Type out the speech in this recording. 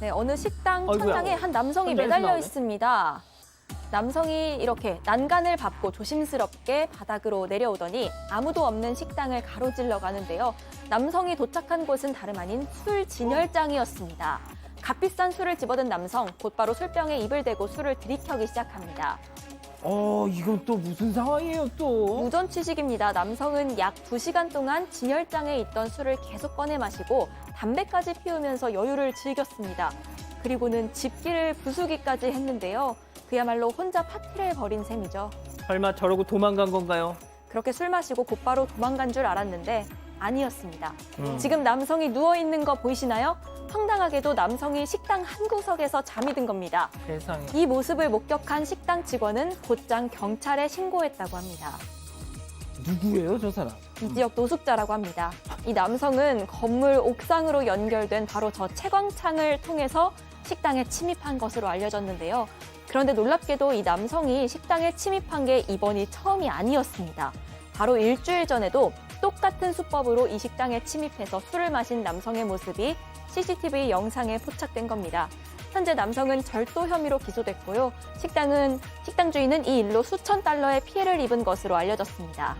네, 어느 식당 아이고야. 천장에 한 남성이 천장에서 매달려 나오네. 있습니다. 남성이 이렇게 난간을 밟고 조심스럽게 바닥으로 내려오더니 아무도 없는 식당을 가로질러 가는데요. 남성이 도착한 곳은 다름 아닌 술 진열장이었습니다. 값비싼 술을 집어든 남성 곧바로 술병에 입을 대고 술을 들이켜기 시작합니다. 어, 이건 또 무슨 상황이에요, 또? 무전 취식입니다. 남성은 약 2시간 동안 진열장에 있던 술을 계속 꺼내 마시고 담배까지 피우면서 여유를 즐겼습니다. 그리고는 집기를 부수기까지 했는데요. 그야말로 혼자 파티를 벌인 셈이죠. 설마 저러고 도망간 건가요? 그렇게 술 마시고 곧바로 도망간 줄 알았는데 아니었습니다. 음. 지금 남성이 누워 있는 거 보이시나요? 황당하게도 남성이 식당 한 구석에서 잠이 든 겁니다. 세상에. 이 모습을 목격한 식당 직원은 곧장 경찰에 신고했다고 합니다. 누구예요, 저 사람? 이 지역 노숙자라고 합니다. 이 남성은 건물 옥상으로 연결된 바로 저 채광창을 통해서 식당에 침입한 것으로 알려졌는데요. 그런데 놀랍게도 이 남성이 식당에 침입한 게 이번이 처음이 아니었습니다. 바로 일주일 전에도 똑같은 수법으로 이 식당에 침입해서 술을 마신 남성의 모습이 CCTV 영상에 포착된 겁니다. 현재 남성은 절도 혐의로 기소됐고요. 식당은 식당 주인은 이 일로 수천 달러의 피해를 입은 것으로 알려졌습니다.